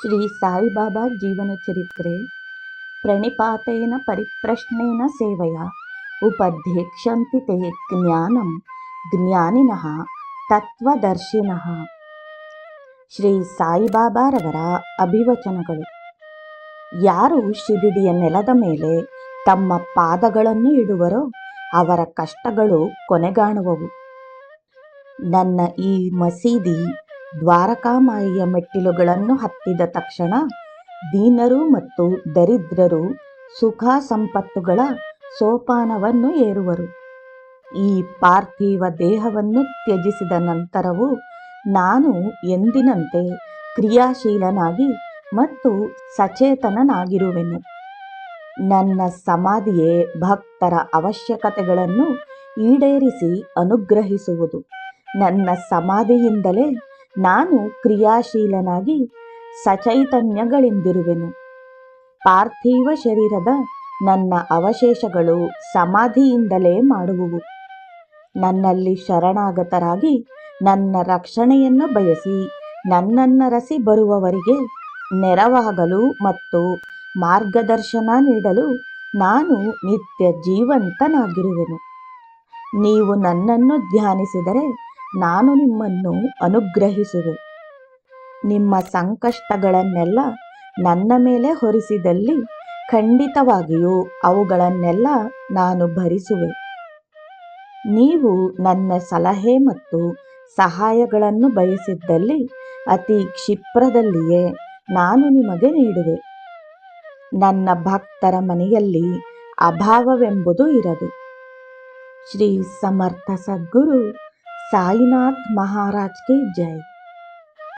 ಶ್ರೀ ಸಾಯಿಬಾಬಾ ಜೀವನ ಚರಿತ್ರೆ. ಪ್ರಣಿಪಾತೇನ ಪರಿಪ್ರಶ್ನೇನ ಸೇವೆಯ, ಉಪಧ್ಯಕ್ಷಂತಿ ತೇ ಜ್ಞಾನಂ, ಜ್ಞಾನಿನಃ ತತ್ವದರ್ಶಿನಃ. ಶ್ರೀ ಸಾಯಿಬಾಬಾರವರ ಅಭಿವಚನಗಳು. ಯಾರು ಶಿಬಿಡಿಯ ನೆಲದ ಮೇಲೆ ತಮ್ಮ ಪಾದಗಳನ್ನು ಇಡುವರೋ ಅವರ ಕಷ್ಟಗಳು ಕೊನೆಗಾಣುವವು. ನನ್ನ ಈ ಮಸೀದಿ ದ್ವಾರಕಾಮಾಯಿಯ ಮೆಟ್ಟಿಲುಗಳನ್ನು ಹತ್ತಿದ ತಕ್ಷಣ ದೀನರು ಮತ್ತು ದರಿದ್ರರು ಸುಖ ಸಂಪತ್ತುಗಳ ಸೋಪಾನವನ್ನು ಏರುವರು. ಈ ಪಾರ್ಥಿವ ದೇಹವನ್ನು ತ್ಯಜಿಸಿದ ನಂತರವೂ ನಾನು ಎಂದಿನಂತೆ ಕ್ರಿಯಾಶೀಲನಾಗಿ ಮತ್ತು ಸಚೇತನನಾಗಿರುವೆನು. ನನ್ನ ಸಮಾಧಿಯೇ ಭಕ್ತರ ಅವಶ್ಯಕತೆಗಳನ್ನು ಈಡೇರಿಸಿ ಅನುಗ್ರಹಿಸುವುದು. ನನ್ನ ಸಮಾಧಿಯಿಂದಲೇ ನಾನು ಕ್ರಿಯಾಶೀಲನಾಗಿ ಸಚೈತನ್ಯಗಳಿಂದಿರುವೆನು. ಪಾರ್ಥಿವ ಶರೀರದ ನನ್ನ ಅವಶೇಷಗಳು ಸಮಾಧಿಯಿಂದಲೇ ಮಾಡುವುವು. ನನ್ನಲ್ಲಿ ಶರಣಾಗತರಾಗಿ ನನ್ನ ರಕ್ಷಣೆಯನ್ನು ಬಯಸಿ ನನ್ನನ್ನರಸಿ ಬರುವವರಿಗೆ ನೆರವಾಗಲು ಮತ್ತು ಮಾರ್ಗದರ್ಶನ ನೀಡಲು ನಾನು ನಿತ್ಯ ಜೀವಂತನಾಗಿರುವೆನು. ನೀವು ನನ್ನನ್ನು ಧ್ಯಾನಿಸಿದರೆ ನಾನು ನಿಮ್ಮನ್ನು ಅನುಗ್ರಹಿಸುವೆ. ನಿಮ್ಮ ಸಂಕಷ್ಟಗಳನ್ನೆಲ್ಲ ನನ್ನ ಮೇಲೆ ಹೊರಿಸಿದಲ್ಲಿ ಖಂಡಿತವಾಗಿಯೂ ಅವುಗಳನ್ನೆಲ್ಲ ನಾನು ಭರಿಸುವೆ. ನೀವು ನನ್ನ ಸಲಹೆ ಮತ್ತು ಸಹಾಯಗಳನ್ನು ಬಯಸಿದ್ದಲ್ಲಿ ಅತಿ ಕ್ಷಿಪ್ರದಲ್ಲಿಯೇ ನಾನು ನಿಮಗೆ ನೀಡುವೆ. ನನ್ನ ಭಕ್ತರ ಮನೆಯಲ್ಲಿ ಅಭಾವವೆಂಬುದು ಇರದು. ಶ್ರೀ ಸಮರ್ಥ ಸದ್ಗುರು साईनाथ महाराज की जय।